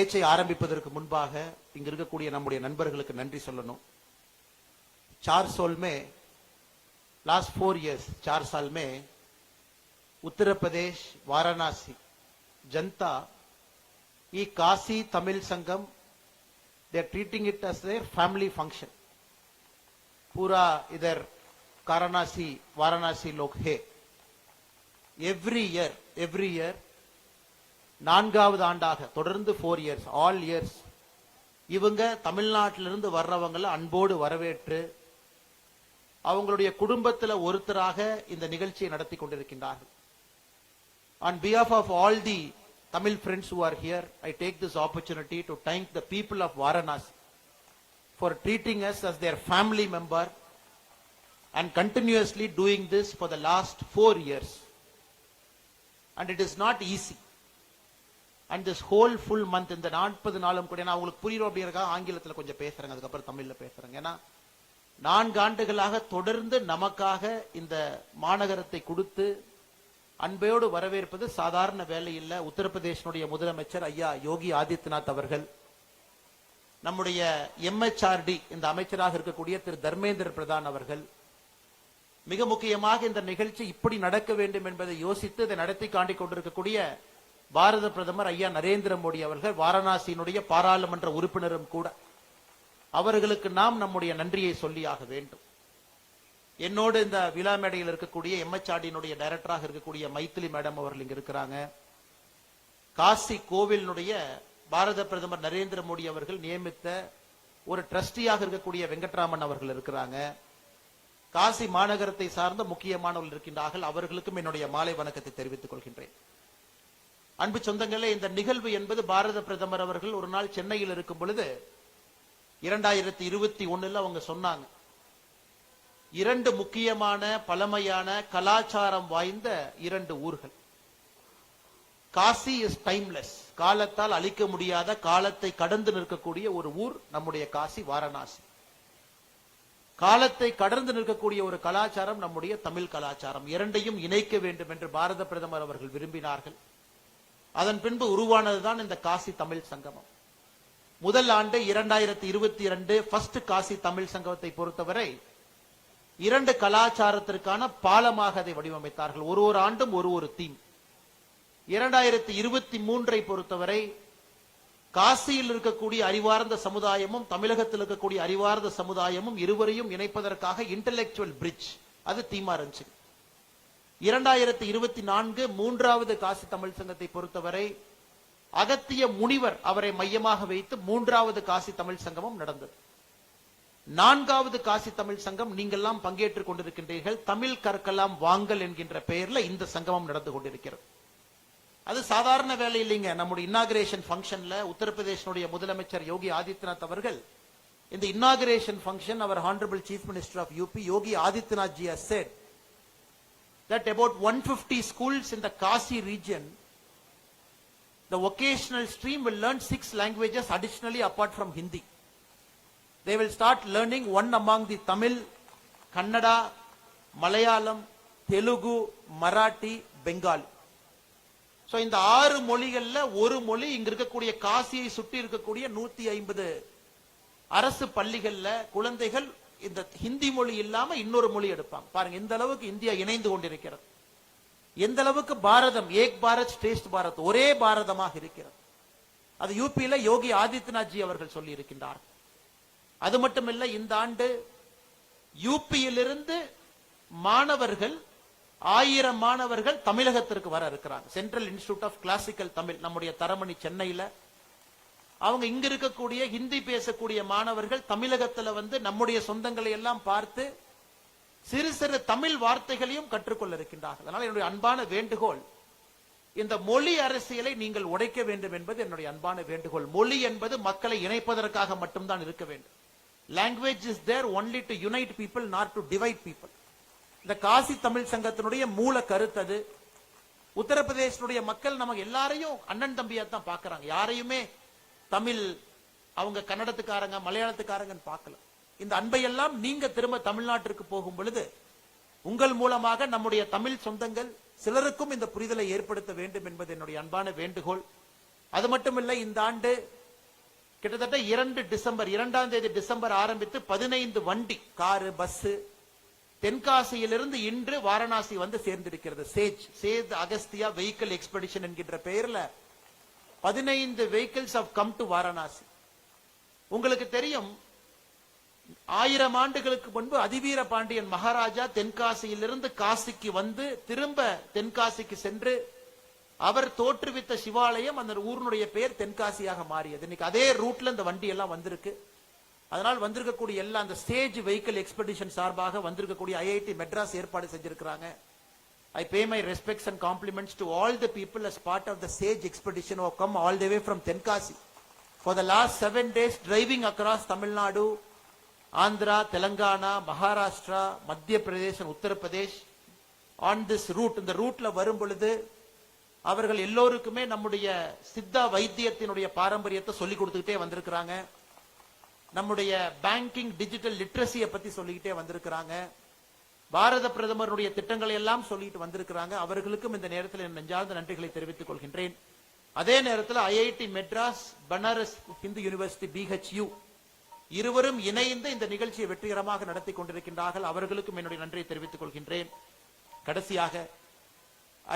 பேச்சை ஆரம்பிப்பதற்கு முன்பாக இங்க இருக்கக்கூடிய நம்முடைய நண்பர்களுக்கு நன்றி சொல்லணும். சார் சோல்மே லாஸ்ட் ஃபோர் இயர்ஸ் சார் சால்மே உத்தரப்பிரதேஷ் வாரணாசி ஜனதா ఈ Kashi Tamil Sangam they treating it as their family function పూరా ఇదర్ కారణాసి వారణాసి లోక్ హే ఎవ్రీ ఇయర్ ఎవ్రీ ఇయర్ நான்காவது ஆண்டாக தொடர்ந்து ஃபோர் இயர்ஸ் ஆல் இயர்ஸ் இவங்க தமிழ்நாட்டிலிருந்து வர்றவங்களை அன்போடு வரவேற்று அவங்களுடைய குடும்பத்தில் ஒருத்தராக இந்த நிகழ்ச்சியை நடத்தி கொண்டிருக்கின்றார்கள் on behalf of all the Tamil friends who are here I take this opportunity to thank the people of Varanasi for treating us as their family member and continuously doing this for the last four years and it is not easy and this whole full month இந்த நாற்பது நாளும் கூட நான் உங்களுக்கு புரியும் அப்படிங்கிறக்கா ஆங்கிலத்தில் கொஞ்சம் பேசுறேங்க. அதுக்கப்புறம் தமிழ்ல பேசுறேங்க. ஏன்னா நான்கு ஆண்டுகளாக தொடர்ந்து நமக்காக இந்த மாநகரத்தை கொடுத்து அன்பையோடு வரவேற்பது சாதாரண வேலை இல்லை. உத்தரப்பிரதேசனுடைய முதலமைச்சர் ஐயா யோகி ஆதித்யநாத் அவர்கள் நம்முடைய எம்எச்ஆர்டி இந்த அமைச்சராக இருக்கக்கூடிய திரு தர்மேந்திர பிரதான் அவர்கள் மிக முக்கியமாக இந்த நிகழ்ச்சி இப்படி நடக்க வேண்டும் என்பதை யோசித்து இதை நடத்தி காண்டிக் கொண்டிருக்கக்கூடிய பாரத பிரதமர் ஐயா நரேந்திர மோடி அவர்கள் வாரணாசியினுடைய பாராளுமன்ற உறுப்பினரும் கூட அவர்களுக்கு நாம் நம்முடைய நன்றியை சொல்லியாக வேண்டும். என்னோடு இந்த விழா மேடையில் இருக்கக்கூடிய எம்எச்ஆர்டியினுடைய டைரக்டராக இருக்கக்கூடிய மைத்திலி மேடம் அவர்கள் இங்க இருக்கிறாங்க. காசி கோவிலினுடைய பாரத பிரதமர் நரேந்திர மோடி அவர்கள் நியமித்த ஒரு ட்ரஸ்டியாக இருக்கக்கூடிய வெங்கட்ராமன் அவர்கள் இருக்கிறாங்க. காசி மாநகரத்தை சார்ந்த முக்கியமானவர்கள் இருக்கின்றார்கள். அவர்களுக்கும் என்னுடைய மாலை வணக்கத்தை தெரிவித்துக் கொள்கின்றேன். அன்பு சொந்தங்களே இந்த நிகழ்வு என்பது பாரத பிரதமர் அவர்கள் ஒரு நாள் சென்னையில் இருக்கும் பொழுது இரண்டாயிரத்தி இருபத்தி ஒண்ணுல அவங்க சொன்னாங்க. இரண்டு முக்கியமான பழமையான கலாச்சாரம் வாய்ந்த இரண்டு ஊர்கள். காசி இஸ் டைம்லெஸ் காலத்தால் அழிக்க முடியாத காலத்தை கடந்து நிற்கக்கூடிய ஒரு ஊர் நம்முடைய காசி வாரணாசி. காலத்தை கடந்து நிற்கக்கூடிய ஒரு கலாச்சாரம் நம்முடைய தமிழ் கலாச்சாரம். இரண்டையும் இணைக்க வேண்டும் என்று பாரத பிரதமர் அவர்கள் விரும்பினார்கள். அதன் பின்பு உருவானதுதான் இந்த காசி தமிழ் சங்கமம். முதல் ஆண்டு இரண்டாயிரத்தி இருபத்தி இரண்டு ஃபர்ஸ்ட் காசி தமிழ் சங்கத்தை பொறுத்தவரை இரண்டு கலாச்சாரத்திற்கான பாலமாக அதை வடிவமைத்தார்கள். ஒரு ஒரு ஆண்டும் ஒரு ஒரு தீம் இரண்டாயிரத்தி இருபத்தி மூன்றை பொறுத்தவரை காசியில் இருக்கக்கூடிய அறிவார்ந்த சமுதாயமும் தமிழகத்தில் இருக்கக்கூடிய அறிவார்ந்த சமுதாயமும் இருவரையும் இணைப்பதற்காக இன்டலெக்சுவல் பிரிட்ஜ் அது தீமா இருந்துச்சு. இரண்டாயிரத்தி இருபத்தி நான்கு மூன்றாவது காசி தமிழ் சங்கத்தை பொறுத்தவரை அகத்திய முனிவர் அவரை மையமாக வைத்து மூன்றாவது காசி தமிழ் சங்கமும் நடந்தது. நான்காவது காசி தமிழ் சங்கம் நீங்கெல்லாம் பங்கேற்றுக் கொண்டிருக்கின்றீர்கள் தமிழ் கற்கலாம் வாங்கல் என்கின்ற பெயர்ல இந்த சங்கமம் நடந்து கொண்டிருக்கிறது. அது சாதாரண வேலை இல்லைங்க. நம்முடைய இன்னாகிரேஷன் ஃபங்க்ஷன்ல உத்தரப்பிரதேசனுடைய முதலமைச்சர் யோகி ஆதித்யநாத் அவர்கள் இந்த inauguration function our honourable chief minister of UP Yogi Adityanath ji has said that about 150 schools in the Kasi region the vocational stream will learn six languages additionally apart from Hindi. They will start learning one among the Tamil, Kannada, Malayalam, Telugu, Marathi, Bengali. So இந்த ஆறு மொழிகள்ல ஒரு மொழி இங்க இருக்கக்கூடிய காசியை சுற்றி இருக்கக்கூடிய நூத்தி ஐம்பது அரசு பள்ளிகள்ல குழந்தைகள் இந்த ஹிந்தி மொழி இல்லாம இன்னொரு மொழி எடுப்பாங்க. பாருங்க இந்த அளவுக்கு இந்தியா இணைந்து கொண்டிருக்கிறது. எந்த அளவுக்கு பாரதம் ஏக் பாரத் ஸ்ரேஷ்ட் பாரத் ஒரே பாரதமாக இருக்கிறது. அது யூபியில யோகி ஆதித்யநாத் ஜி அவர்கள் சொல்லி இருக்கின்றார் அது மட்டுமில்ல இந்த ஆண்டு யூபியிலிருந்து மாணவர்கள் ஆயிரம் மாணவர்கள் தமிழகத்திற்கு வர இருக்கிறாங்க. Central institute of classical Tamil நம்முடைய தரமணி சென்னையில அவங்க இங்க இருக்கக்கூடிய ஹிந்தி பேசக்கூடிய மாணவர்கள் தமிழகத்துல வந்து நம்முடைய சொந்தங்களை எல்லாம் பார்த்து சிறு சிறு தமிழ் வார்த்தைகளையும் கற்றுக்கொள்ள இருக்கின்றார்கள். அதனால என்னுடைய அன்பான வேண்டுகோள் இந்த மொழி அரசியலை நீங்கள் உடைக்க வேண்டும் என்பது என்னுடைய அன்பான வேண்டுகோள். மொழி என்பது மக்களை இணைப்பதற்காக மட்டும்தான் இருக்க வேண்டும். Language is there only to unite people not to divide people இந்த காசி தமிழ் சங்கத்தினுடைய மூல கருத்தது உத்தரப்பிரதேசனுடைய மக்கள் நமக்கு எல்லாரையும் அண்ணன் தம்பியா தான் பாக்குறாங்க யாரையுமே தமிழ் அவங்க கன்னடத்துக்காரங்க மலையாளத்துக்காரங்கன்னு பார்க்கல. இந்த அன்பையெல்லாம் நீங்க திரும்ப தமிழ்நாட்டிற்கு போகும் பொழுது உங்கள் மூலமாக நம்முடைய தமிழ் சொந்தங்கள் சிலருக்கும் இந்த புரிதலை ஏற்படுத்த வேண்டும் என்பது என்னுடைய அன்பான வேண்டுகோள். அது மட்டுமில்லை இந்த ஆண்டு கிட்டத்தட்ட இரண்டு டிசம்பர் இரண்டாம் தேதி டிசம்பர் ஆரம்பித்து பதினைந்து வண்டி காரு பஸ் தென்காசியிலிருந்து இன்று வாரணாசி வந்து சேர்ந்திருக்கிறது. சேஜ் சேத் அகஸ்தியா வெஹிக்கிள் எக்ஸ்பெடிஷன் என்கின்ற பெயர்ல பதினைந்து vehicles have come to Varanasi உங்களுக்கு தெரியும் ஆயிரம் ஆண்டுகளுக்கு முன்பு அதிவீர பாண்டியன் மகாராஜா தென்காசியிலிருந்து காசிக்கு வந்து திரும்ப தென்காசிக்கு சென்று அவர் தோற்றுவித்த சிவாலயம் அந்த ஊரினுடைய பெயர் தென்காசியாக மாறியது. இன்னைக்கு அதே ரூட்ல இந்த வண்டி எல்லாம் வந்திருக்கு. அதனால் வந்திருக்கக்கூடிய எல்லா அந்த ஸ்டேஜ் வெஹிக்கிள் எக்ஸ்பெடிஷன் சார்பாக வந்திருக்கக்கூடிய ஐஐடி மெட்ராஸ் ஏற்பாடு செஞ்சிருக்கிறாங்க. I pay my respects and compliments to all the people as part of the sage expedition who have come all the way from Tenkasi for the last seven days driving across Tamil Nadu, Andhra, Telangana, Maharashtra, மத்திய Pradesh and Uttar Pradesh on this route இந்த ரூட்ல வரும் பொழுது அவர்கள் எல்லோருக்குமே நம்முடைய சித்தா வைத்தியத்தினுடைய பாரம்பரியத்தை சொல்லி கொடுத்துக்கிட்டே வந்திருக்கிறாங்க. நம்முடைய பேங்கிங் டிஜிட்டல் லிட்ரஸியை பத்தி சொல்லிக்கிட்டே வந்திருக்கிறாங்க. பாரத பிரதமருடைய திட்டங்களை எல்லாம் சொல்லிட்டு வந்திருக்கிறாங்க. அவர்களுக்கும் இந்த நேரத்தில் என் நெஞ்சார்ந்த நன்றிகளை தெரிவித்துக் கொள்கின்றேன். அதே நேரத்தில் IIT Madras Banaras Hindu university BHU இருவரும் இணைந்து இந்த நிகழ்ச்சியை வெற்றிகரமாக நடத்தி கொண்டிருக்கின்றார்கள். அவர்களுக்கும் என்னுடைய நன்றியை தெரிவித்துக் கொள்கின்றேன். கடைசியாக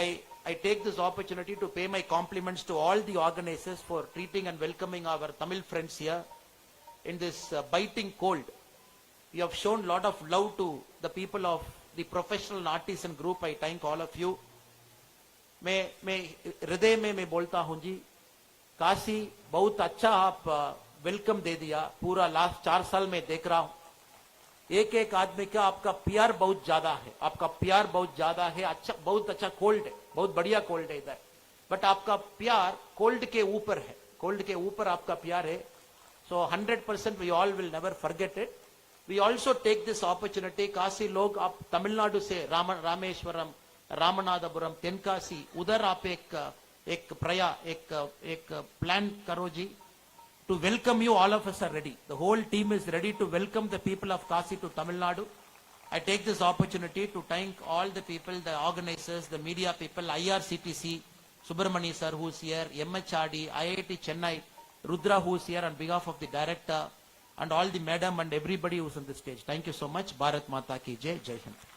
I I take this opportunity to pay my compliments to all the organisers for treating and welcoming our Tamil friends in this biting cold. You have shown lot of love to the people of the professional artisan group. I thank all of you. मैं मैं, हृदय में मैं बोलता हूँ जी, काशी, बहुत अच्छा आप वेलकम दे दिया, पूरा लास्ट चार साल में देख रहा हूँ एक एक आदमी का आपका प्यार बहुत ज़्यादा है, आपका प्यार बहुत ज़्यादा है अच्छा बहुत अच्छा कोल्ड है, बहुत बढ़िया कोल्ड है इधर बट आपका प्यार कोल्ड के ऊपर है कोल्ड के ऊपर आपका प्यार है so hundred percent we all will never forget it we also take this opportunity Kashi लोग आप तमिलनाडु से राम रामेश्वरम रामनाथपुरम तेनकासी उधर आप एक एक प्रया एक एक प्लान करो जी to welcome you all of us are ready the whole team is ready to welcome the people of kasi to tamil nadu i take this opportunity to thank all the people the organizers the media people irctc subramani sir who's here mhrd iit chennai rudra who's here on behalf of the director and all the madam and everybody who's on the stage. Thank you so much. Bharat mata ki jai. Jai hind